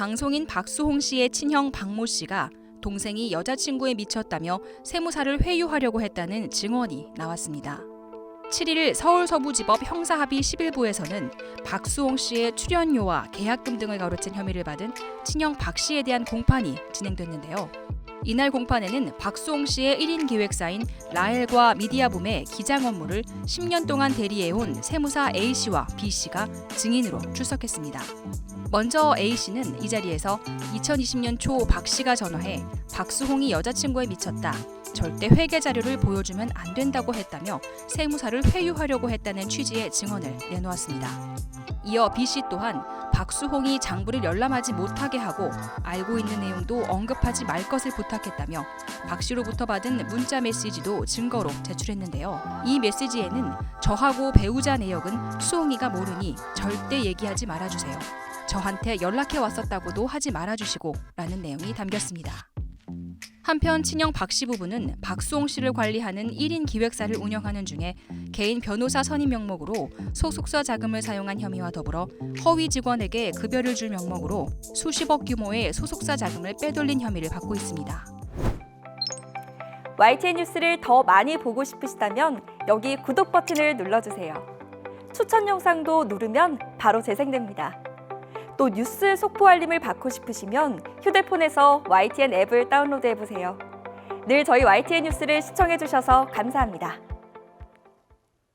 방송인 박수홍 씨의 친형 박모 씨가 동생이 여자친구에 미쳤다며 세무사를 회유하려고 했다는 증언이 나왔습니다. 7일 서울서부지법 형사합의 11부에서는 박수홍 씨의 출연료와 계약금 등을 가로챈 혐의를 받은 친형 박 씨에 대한 공판이 진행됐는데요. 이날 공판에는 박수홍 씨의 1인 기획사인 라엘과 미디아붐의 기장 업무를 10년 동안 대리해온 세무사 A 씨와 B 씨가 증인으로 출석했습니다. 먼저 A 씨는 이 자리에서 2020년 초 박 씨가 전화해 박수홍이 여자친구에 미쳤다. 절대 회계 자료를 보여주면 안 된다고 했다며 세무사를 회유하려고 했다는 취지의 증언을 내놓았습니다. 이어 B 씨 또한 박수홍이 장부를 열람하지 못하게 하고 알고 있는 내용도 언급하지 말 것을 부탁했다며 박 씨로부터 받은 문자 메시지도 증거로 제출했는데요. 이 메시지에는 저하고 배우자 내역은 수홍이가 모르니 절대 얘기하지 말아주세요. 저한테 연락해 왔었다고도 하지 말아주시고 라는 내용이 담겼습니다. 한편 친형 박 씨 부부는 박수홍 씨를 관리하는 1인 기획사를 운영하는 중에 개인 변호사 선임 명목으로 소속사 자금을 사용한 혐의와 더불어 허위 직원에게 급여를 줄 명목으로 수십억 규모의 소속사 자금을 빼돌린 혐의를 받고 있습니다. YTN 뉴스를 더 많이 보고 싶으시다면 여기 구독 버튼을 눌러주세요. 추천 영상도 누르면 바로 재생됩니다. 또 뉴스 속보 알림을 받고 싶으시면 휴대폰에서 YTN 앱을 다운로드해 보세요. 늘 저희 YTN 뉴스를 시청해 주셔서 감사합니다.